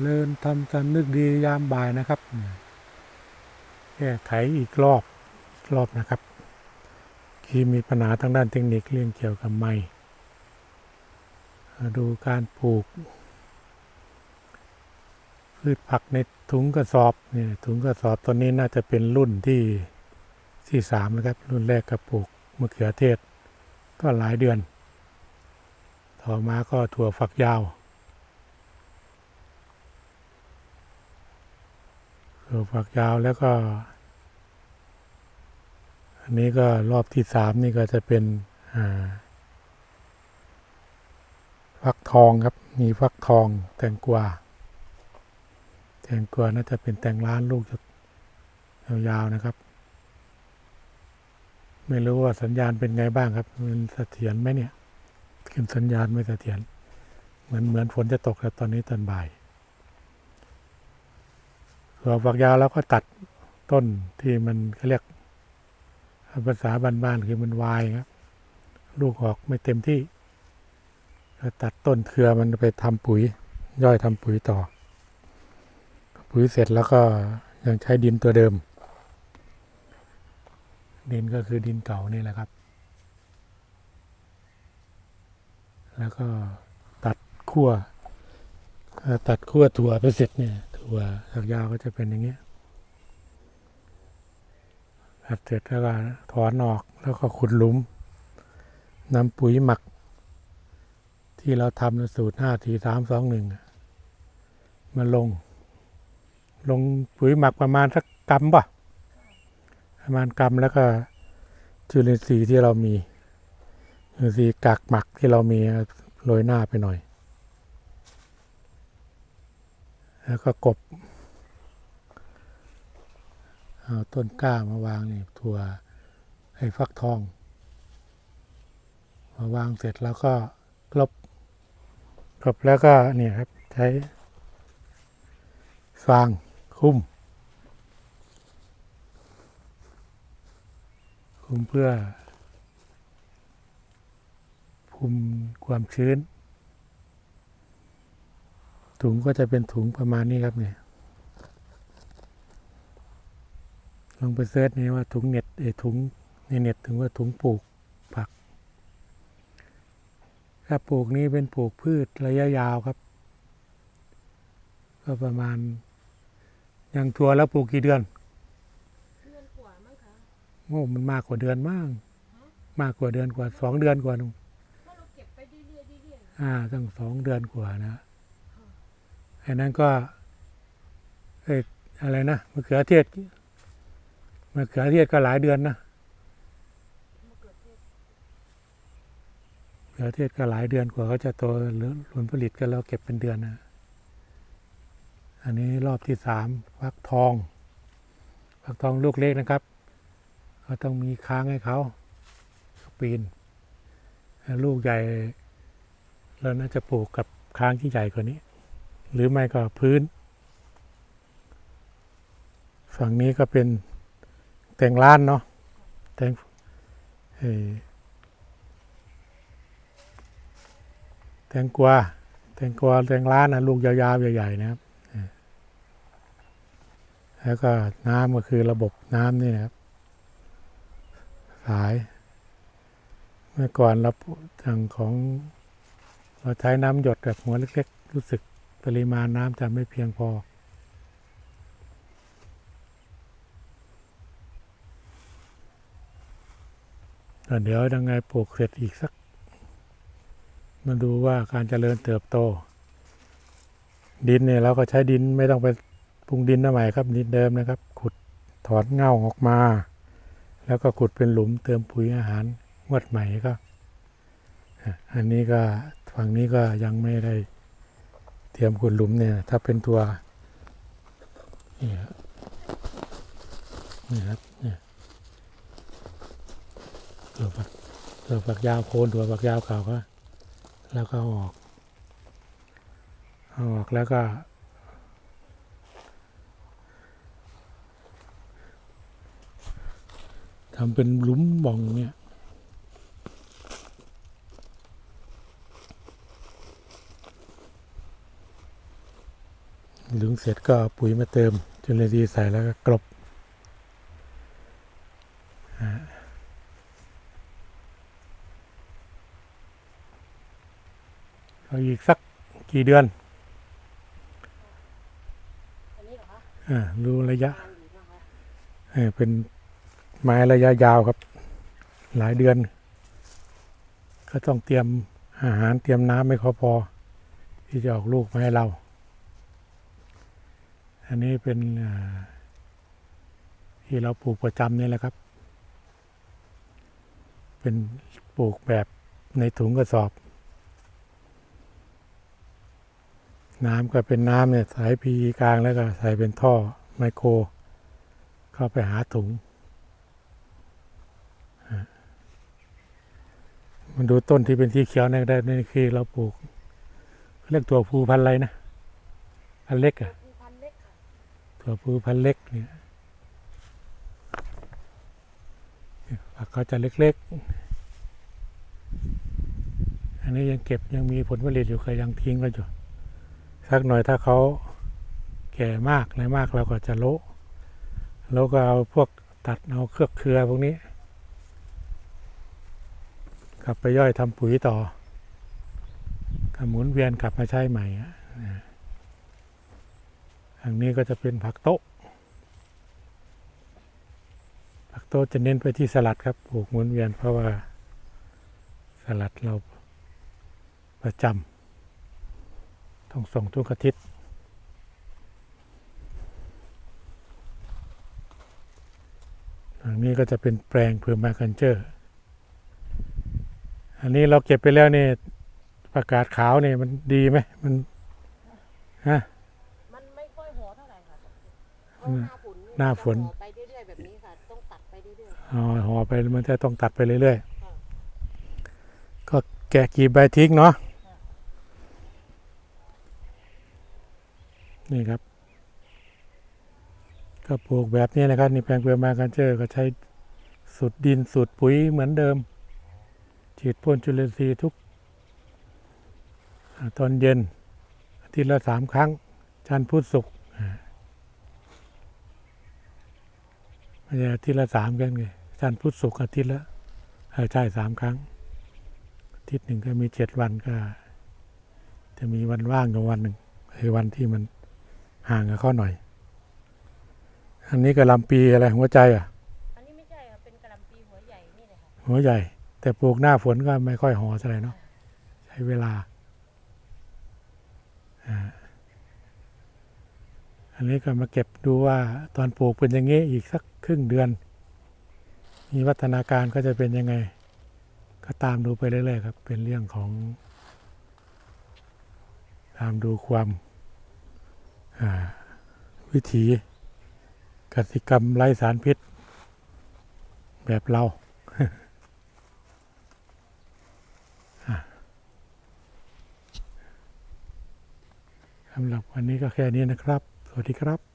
เลินทำกันนึกดียามบ่ายนะครับ แก้ไขอีกรอบอีกรอบนะครับที่มีปัญหาทางด้านเทคนิคเรื่องเกี่ยวกับไม้ดูการปลูก พืชผักในถุงกระสอบนี่ถุงกระสอบตัวนี้น่าจะเป็นรุ่นที่ที่สามนะครับ รุ่นแรกก็ปลูกมะเขือเทศ ก็หลายเดือน ต่อมาก็ถั่วฝักยาว ถั่วฝักยาวแล้วก็ อันนี้ก็รอบที่สามนี่ก็จะเป็นอ่าฟักทองครับ มีฟักทองแตงกวาแตงกวาน่าจะเป็นแตงล้านลูกยาวๆนะครับ ไม่รู้ว่าสัญญาณเป็นไงบ้างครับ มันเสถียรไหมเนี่ยขึ้นสัญญาณไม่เสถียรเหมือนเหมือนฝนจะตกแล้วตอนนี้ตอนบ่าย ส่วนฝักยาวแล้วก็ตัดต้นที่มันเขาเรียกภาษาบ้านๆคือมันวายครับลูกออกไม่เต็มที่ก็ตัดต้นเครือมันไปทำปุ๋ย ย่อยทำปุ๋ยต่อ ปุ๋ยเสร็จแล้วก็ยังใช้ดินตัวเดิม ดินก็คือดินเก่านี่แหละครับ แล้วก็ตัดขั้วตัดขั้วถั่วไปเสร็จเนี่ย ถั่วฝักยาวก็จะเป็นอย่างเงี้ยตัดเสร็จแล้วก็ถอนออกแล้วก็ขุดหลุมนำปุ๋ยหมัก ที่เราทำในสูตรห้าทีสามสองหนึ่งมาลง ลงปุ๋ยหมักประมาณสักกำป่ะ ประมาณกำแล้วก็จุลินทรีย์ที่เรามีจุลินทรีย์กากหมักที่เรามีโรยหน้าไปหน่อย แล้วก็กบ เอาต้นกล้ามาวางนี่ถั่วไอ้ฟักทอง มาวางเสร็จแล้วก็กลบกลบแล้วก็เนี่ยครับใช้ฟางคุ้ม คุ้มเพื่อคุมความชื้น ถุงก็จะเป็นถุงประมาณนี้ครับเนี่ยลองไปเสิร์ชนี่ว่าถุงเน็ตเออถุงในเน็ตถึงว่าถุงปลูกผัก ถ้าปลูกนี้เป็นปลูกพืชระยะยาวครับ ก็ประมาณอย่างถั่วแล้วปลูกกี่เดือนเดือนกว่ามั้งคะโอ้มันมากกว่าเดือนมาก มากกว่าเดือนกว่าสองเดือนกว่านู่นเพราะเราเก็บไปเรื่อยๆเรื่อยอ่าตั้งสองเดือนกว่านะไอ้นั้นก็เอ้อะไรนะมะเขือเทศมะเขือเทศก็หลายเดือนนะมะเขือเทศก็หลายเดือนกว่าเขาจะโตหรือผลผลิตก็เราเก็บเป็นเดือนนะอันนี้รอบที่สามฟักทองฟักทองลูกเล็กนะครับก็ต้องมีค้างให้เขาปีน ลูกใหญ่เราน่าจะปลูกกับค้างที่ใหญ่กว่านี้ หรือไม่ก็พื้น ฝั่งนี้ก็เป็นแตงล้านเนาะแตงเอ่อแตงกวาแตงกวาแตงล้านนะลูกยาวๆใหญ่ๆนะครับ แล้วก็น้ำก็คือระบบน้ำนี่นะครับ สาย เมื่อก่อนเราทางของเราใช้น้ำหยดแบบหัวเล็กๆ รู้สึก ปริมาณน้ำจะไม่เพียงพอ แต่เดี๋ยวยังไงปลูกเสร็จอีกสัก มาดูว่าการเจริญเติบโต ดินเนี่ยเราก็ใช้ดินไม่ต้องไปปรุงดินใหม่ครับดินเดิมนะครับ ขุดถอนเง่าออกมา แล้วก็ขุดเป็นหลุมเติมปุ๋ยอาหารงวดใหม่ก็ อันนี้ก็ฝั่งนี้ก็ยังไม่ได้ เตรียมขุดหลุมเนี่ย ถ้าเป็นตัวนี่ครับนี่ครับเนี่ยตัวฝักตัวฝักยาวโคนตัวฝักยาวเก่าก็ แล้วก็อออกเอาออกแล้วก็ ทำเป็นหลุมบ่องเนี่ย หลึง เสร็จก็เอาปุ๋ยมาเติมจุลินทรีย์ใส่แล้วก็กลบอ่าเอาอีกสักกี่เดือนอันนี้เหรอคะอ่ารู้ระยะนานอยู่นะคะเออเป็นไม้ระยะยาวครับ หลายเดือน ก็ต้องเตรียมอาหารเตรียมน้ำไม่เขาพอที่จะออกลูกมาให้เรา อันนี้เป็นที่เราปลูกประจำนี่แหละครับ เป็นปลูกแบบในถุงกระสอบ น้ำก็เป็นน้ำเนี่ยสายพีกลางแล้วก็ใส่เป็นท่อไมโคร เข้าไปหาถุงมันดูต้นที่เป็นสีเขียวนี่ได้นี่คือเราปลูกเรียกตัวภูพันธุ์อะไรนะพันเล็กอะ่ะ ตัวภูพันเล็กเนี่ยฝักเขาจะเล็กๆ อันนี้ยังเก็บยังมีผลผลิตอยู่ก็ยังทิ้งไว้อยู่ สักหน่อยถ้าเขาแก่มากอะไรมากเราก็จะโละแล้วก็เอาพวกตัดเอาเครือเครือพวกนี้ กลับไปย่อยทำปุ๋ยต่อกหมุนเวียนกลับมาใช้ใหม่อะนะ ทางนี้ก็จะเป็นผักโต๊ะ ผักโต๊ะจะเน้นไปที่สลัดครับปลูกหมุนเวียนเพราะว่าสลัดเราประจำต้องส่งทุกอาทิตย์อันนี้ก็จะเป็นแปลงเพอร์มาคันเจอร์ อันนี้เราเก็บไปแล้วเนี่ยประกาศขาวเนี่ยมันดีไหมมันฮะ หน้าฝนหน้าฝนจะห่อไปเรื่อยๆแบบนี้ค่ะต้องตัดไปเรื่อยอ๋อห่อไปมันจะต้องตัดไปเรื่อยค่ะๆก็แกะกีบใบทิ้งเนาะนี่ครับ ก็ปลูกแบบนี้นะครับนี่แปลงเพอร์มาคันเจอร์ก็ใช้สูตรดินสูตรปุ๋ยเหมือนเดิม ฉีดพ่นจุลินทรีย์ทุกอ่าตอนเย็นอาทิตย์ละสามครั้งจันทร์พุธศุกร์ อ่าไม่ใช่อาทิตย์ละสามกันไงจันทร์พุธศุกร์อาทิตย์ละเออใช่สามครั้งอาทิตย์หนึ่งก็มีเจ็ดวันก็ จะมีวันว่างกับวันหนึ่งคือวันที่มันห่างกับเขาหน่อย อันนี้กระหลำปีอะไรหัวใจอะ อันนี้ไม่ใช่ค่ะเป็นกระหลำปีหัวใหญ่นี่เลยค่ะหัวใหญ่ แต่ปลูกหน้าฝนก็ไม่ค่อยหอเท่าไหร่เนาะใช้เวลาอ่าอั นนี้ก็มาเก็บดูว่าตอนปลูกเป็นย่างนี้อีกสักครึ่งเดือน มีวัฒนาการก็จะเป็นยังไง ก็ตามดูไปเรื่อยๆครับ เป็นเรื่องของ ตามดูความวิถีกสิกรรมไร้สารพิษ แบบเราสำหรับวันนี้ก็แค่นี้นะครับ สวัสดีครับ